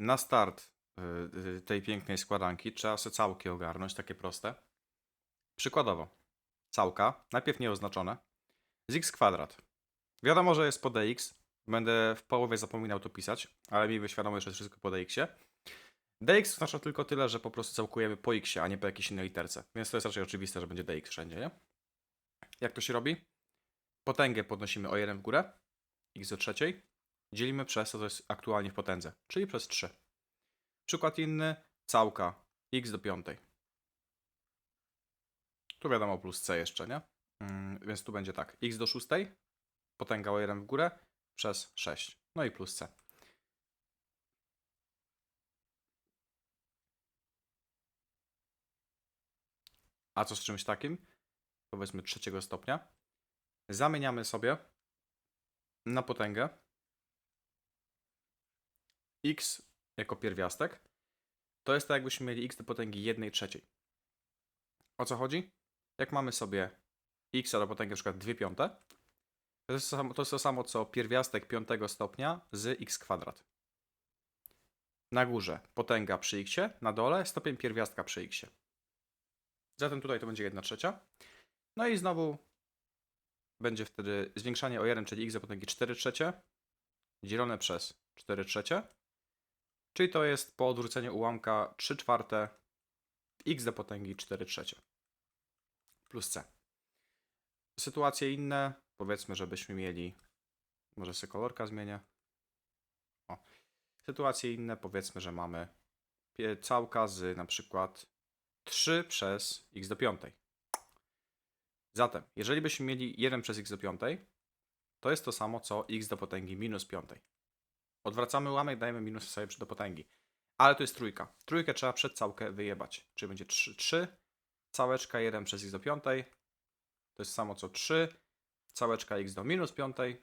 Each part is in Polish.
na start y, y, tej pięknej składanki trzeba sobie całki ogarnąć, takie proste. Przykładowo, całka, najpierw nieoznaczone, z x kwadrat. Wiadomo, że jest po dx, będę w połowie zapominał to pisać, ale miejmy świadomość, że jest wszystko po dx-ie. dx oznacza tylko tyle, że po prostu całkujemy po x, a nie po jakiejś innej literce, więc to jest raczej oczywiste, że będzie dx wszędzie, nie? Jak to się robi? Potęgę podnosimy o 1 w górę, x do trzeciej, dzielimy przez to, co jest aktualnie w potędze, czyli przez 3. Przykład inny, całka x do piątej. Tu wiadomo plus c jeszcze, nie? Mm, więc tu będzie tak, x do szóstej, potęga o 1 w górę, przez 6. No i plus c. A co z czymś takim? Powiedzmy trzeciego stopnia. Zamieniamy sobie na potęgę x jako pierwiastek. To jest tak, jakbyśmy mieli x do potęgi 1 trzeciej. O co chodzi? Jak mamy sobie x do potęgi przykład 2 piąte, to jest, to samo, to jest to samo co pierwiastek piątego stopnia z x kwadrat. Na górze potęga przy x, na dole stopień pierwiastka przy x. Zatem tutaj to będzie 1 trzecia. No i znowu będzie wtedy zwiększanie o 1, czyli x do potęgi 4 trzecie, dzielone przez 4 trzecie, czyli to jest po odwróceniu ułamka 3 czwarte x do potęgi 4 trzecie plus c. Sytuacje inne, powiedzmy, żebyśmy mieli, może sobie kolorka zmienię. O. Sytuacje inne, powiedzmy, że mamy całka z na przykład 3 przez x do piątej. Zatem, jeżeli byśmy mieli 1 przez x do piątej, to jest to samo co x do potęgi minus piątej. Odwracamy ułamek, dajemy minus sobie do potęgi. Ale to jest trójka. Trójkę trzeba przed całkę wyjebać. Czyli będzie 3, 3 całeczka 1 przez x do piątej. To jest samo co 3 całeczka x do minus piątej.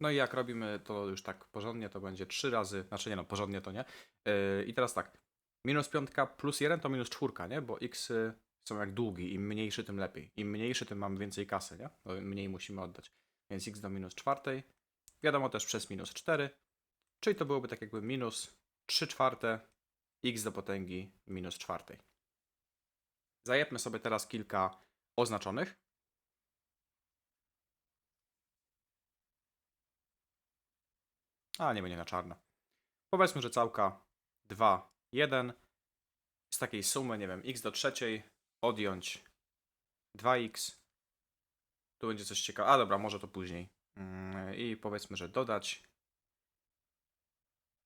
No i jak robimy to już tak porządnie, to będzie 3 razy, znaczy nie no, porządnie to nie. Yy, I teraz tak, minus piątka plus 1 to minus czwórka, nie? Bo x y, są jak długi, im mniejszy, tym lepiej. Im mniejszy, tym mamy więcej kasy, nie? Bo mniej musimy oddać. Więc x do minus czwartej. Wiadomo też przez minus 4, czyli to byłoby tak jakby minus 3 czwarte x do potęgi minus czwartej. Zajebmy sobie teraz kilka oznaczonych. A, nie będzie na czarno. Powiedzmy, że całka 2, 1 z takiej sumy, nie wiem, x do trzeciej odjąć 2x. Tu będzie coś ciekawego. A dobra, może to później. Mm, I powiedzmy, że dodać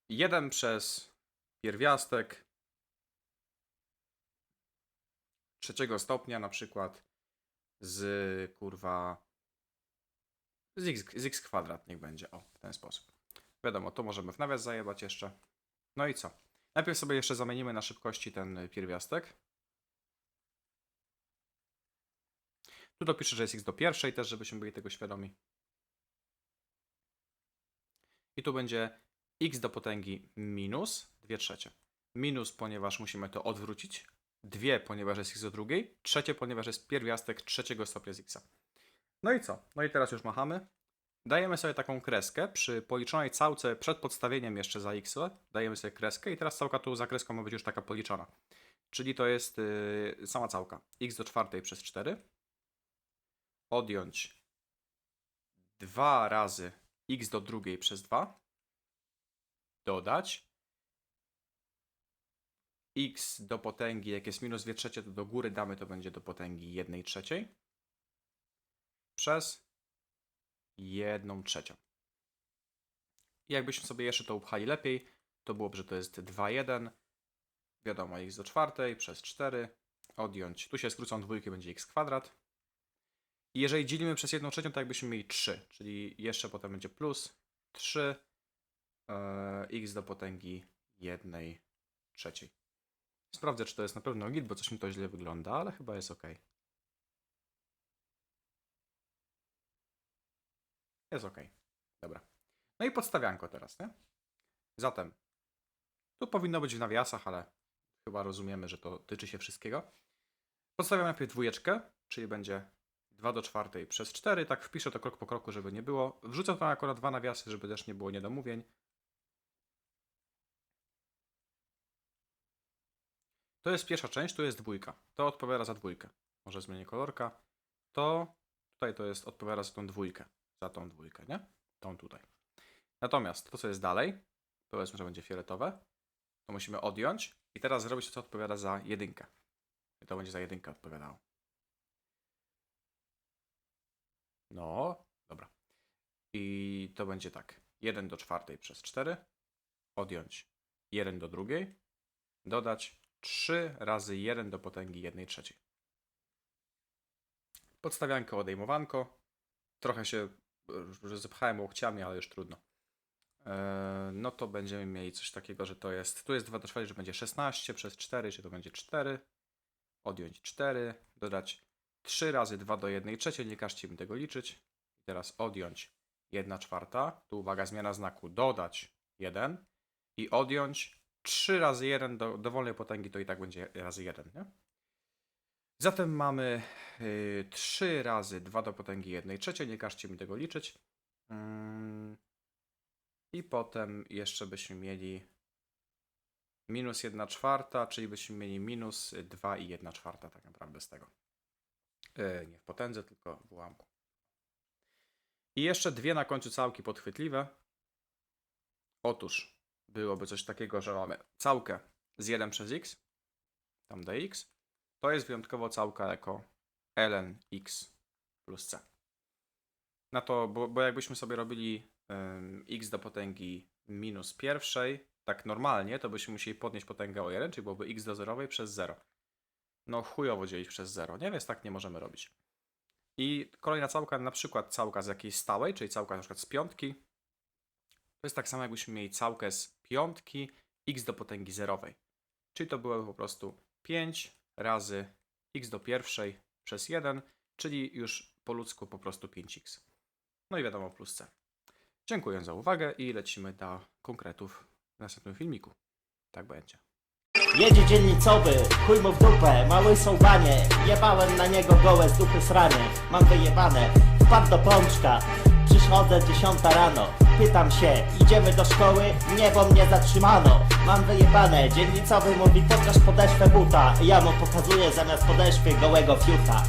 1 przez pierwiastek trzeciego stopnia na przykład z kurwa z x, z x kwadrat niech będzie, o, w ten sposób. Wiadomo, to możemy w nawias zajebać jeszcze. No i co? Najpierw sobie jeszcze zamienimy na szybkości ten pierwiastek. Tu dopiszę, że jest x do pierwszej też, żebyśmy byli tego świadomi. I tu będzie x do potęgi minus 2 trzecie. Minus, ponieważ musimy to odwrócić. Dwie, ponieważ jest x do drugiej. Trzecie, ponieważ jest pierwiastek trzeciego stopnia z x. No i co? No i teraz już machamy. Dajemy sobie taką kreskę przy policzonej całce przed podstawieniem jeszcze za x. Dajemy sobie kreskę i teraz całka tu za kreską ma być już taka policzona. Czyli to jest yy, sama całka. x do czwartej przez 4. Odjąć 2 razy x do drugiej przez 2. Dodać x do potęgi, jak jest minus 2 trzecie, to do góry damy, to będzie do potęgi 1 trzeciej przez 1 trzecią. Jakbyśmy sobie jeszcze to upchali lepiej, to byłoby, że to jest 2, 1, wiadomo, x do czwartej przez 4, odjąć, tu się skrócą dwójki, będzie x kwadrat. I jeżeli dzielimy przez 1 trzecią, to jakbyśmy mieli 3, czyli jeszcze potem będzie plus 3 e, x do potęgi 1 trzeciej. Sprawdzę, czy to jest na pewno git, bo coś mi to źle wygląda, ale chyba jest ok. Jest ok. Dobra. No i podstawianko teraz, nie? Zatem, tu powinno być w nawiasach, ale chyba rozumiemy, że to tyczy się wszystkiego. Podstawiam najpierw dwójeczkę, czyli będzie 2 do 4 przez 4, tak wpiszę to krok po kroku, żeby nie było. Wrzucę tam akurat dwa nawiasy, żeby też nie było niedomówień. To jest pierwsza część, tu jest dwójka. To odpowiada za dwójkę. Może zmienię kolorka. To tutaj to jest odpowiada za tą dwójkę. Za tą dwójkę, nie? Tą tutaj. Natomiast to, co jest dalej, to powiedzmy, że będzie fioletowe, to musimy odjąć i teraz zrobić to, co odpowiada za jedynkę. I to będzie za jedynkę odpowiadało. No, dobra. I to będzie tak. 1 do czwartej przez 4. Odjąć 1 do drugiej. Dodać 3 razy 1 do potęgi 1 trzeciej. Podstawianko, odejmowanko. Trochę się zepchałem łokciami, ale już trudno. E, No to będziemy mieli coś takiego, że to jest. Tu jest 2 do czwartej, że będzie 16 przez 4, czy to będzie 4. Odjąć 4. Dodać 3 razy 2 do 1 trzeciej. Nie każcie mi tego liczyć. I teraz odjąć 1 czwarta. Tu uwaga, zmiana znaku. Dodać 1. I odjąć 3 razy 1 do dowolnej potęgi, to i tak będzie razy 1, nie? Zatem mamy y, 3 razy 2 do potęgi 1 trzeciej. Nie każcie mi tego liczyć. Mm. I potem jeszcze byśmy mieli minus 1 czwarta, czyli byśmy mieli minus 2 i 1 czwarta tak naprawdę z tego. E, nie w potędze, tylko w ułamku. I jeszcze dwie na końcu całki podchwytliwe. Otóż byłoby coś takiego, że mamy całkę z 1 przez x, tam dx. To jest wyjątkowo całka jako ln x plus c. Na to, bo, bo jakbyśmy sobie robili x do potęgi minus pierwszej, tak normalnie, to byśmy musieli podnieść potęgę o 1, czyli byłoby x do zerowej przez 0. No chujowo dzielić przez 0, nie? Więc tak nie możemy robić. I kolejna całka, na przykład całka z jakiejś stałej, czyli całka na przykład z piątki. To jest tak samo, jakbyśmy mieli całkę z piątki x do potęgi zerowej. Czyli to byłoby po prostu 5 razy x do pierwszej przez 1, czyli już po ludzku po prostu 5x. No i wiadomo plus c. Dziękuję za uwagę i lecimy do konkretów w następnym filmiku. Tak będzie. Jedzie dzielnicowy, chuj mu w dupę, mały sołbanie Jebałem na niego gołe z dupy sranie Mam wyjebane, wpadł do pączka Przychodzę dziesiąta rano. Pytam się, idziemy do szkoły? Nie, bo mnie zatrzymano. Mam wyjebane, dzielnicowy mówi pokaż podeszwę buta. Ja mu pokazuję zamiast podeszwy gołego fiuta